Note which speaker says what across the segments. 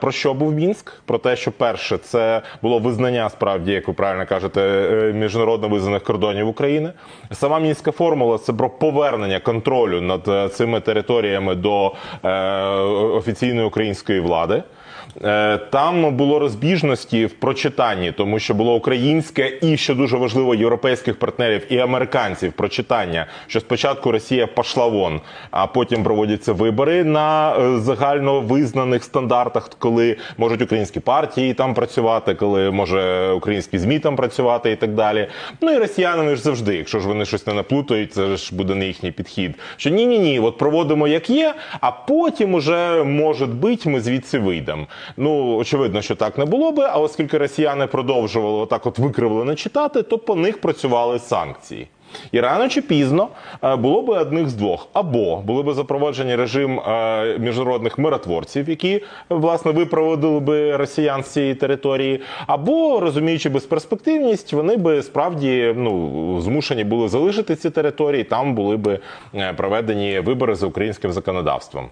Speaker 1: Про що був Мінськ? Про те, що перше це було визнання справді, як ви правильно кажете, е, міжнародно визнаних кордонів України. Сама мінська формула це про повернення контролю над е, цими територіями до е, офіційної української влади. Е, Там було розбіжності в прочитанні, тому що було українське і що дуже важливо європейських партнерів і американців прочитання, що спочатку Росія пішла вон, а потім проводяться вибори на е, загально визнаних стандартах, коли можуть українські партії там працювати, коли може українські змі там працювати і так далі. Ну і росіяни ж завжди, якщо ж вони щось не наплутають, це ж буде не їхній підхід. Що ні, ні, ні, от проводимо як є, а потім уже може бути, ми звідси вийдемо. Ну очевидно, що так не було би. А оскільки росіяни продовжували отак, от викривлено читати, то по них працювали санкції. І рано чи пізно е, було би одних з двох: або були б запроваджені режим е, міжнародних миротворців, які власне випроводили би росіян з цієї території, або розуміючи безперспективність, вони би справді ну змушені були залишити ці території. Там були би е, проведені вибори за українським законодавством.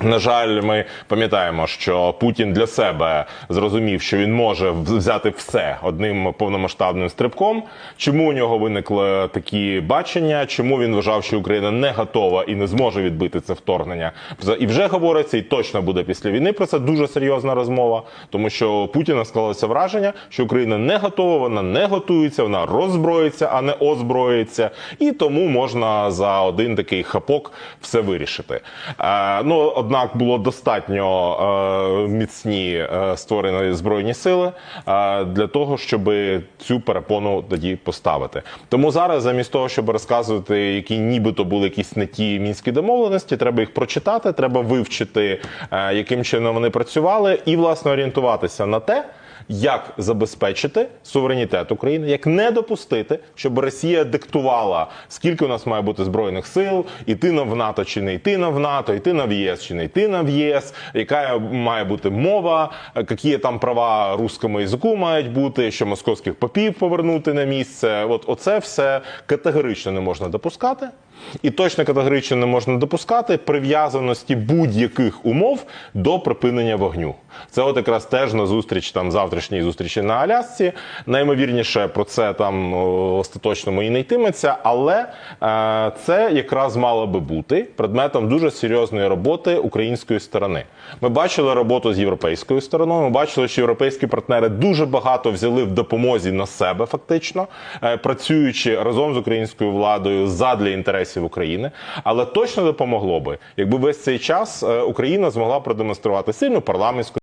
Speaker 1: На жаль, ми пам'ятаємо, що Путін для себе зрозумів, що він може взяти все одним повномасштабним стрибком. Чому у нього виникли такі бачення? Чому він вважав, що Україна не готова і не зможе відбити це вторгнення? І вже говориться, і точно буде після війни про це дуже серйозна розмова, тому що Путіна склалося враження, що Україна не готова, вона не готується, вона роззброїться, а не озброїться, і тому можна за один такий хапок все вирішити. Е, ну однак було достатньо е, міцні е, створені збройні сили е, для того, щоб цю перепону тоді поставити. Тому зараз, замість того, щоб розказувати, які нібито були якісь не ті мінські домовленості, треба їх прочитати, треба вивчити, е, яким чином вони працювали, і власне орієнтуватися на те як забезпечити суверенітет України, як не допустити, щоб Росія диктувала, скільки у нас має бути збройних сил, іти на в НАТО чи не йти на в НАТО, йти на в ЄС чи не йти на в ЄС, яка має бути мова, які там права руському язику мають бути, що московських попів повернути на місце. От оце все категорично не можна допускати. І точно категорично не можна допускати прив'язаності будь-яких умов до припинення вогню. Це от якраз теж на зустріч там завтрашній зустрічі на Алясці. Наймовірніше про це там остаточно і не йтиметься, але е, це якраз мало би бути предметом дуже серйозної роботи української сторони. Ми бачили роботу з європейською стороною. Ми бачили, що європейські партнери дуже багато взяли в допомозі на себе, фактично е, працюючи разом з українською владою задля інтересів України. Але точно допомогло би, якби весь цей час е, Україна змогла продемонструвати сильну парламентську.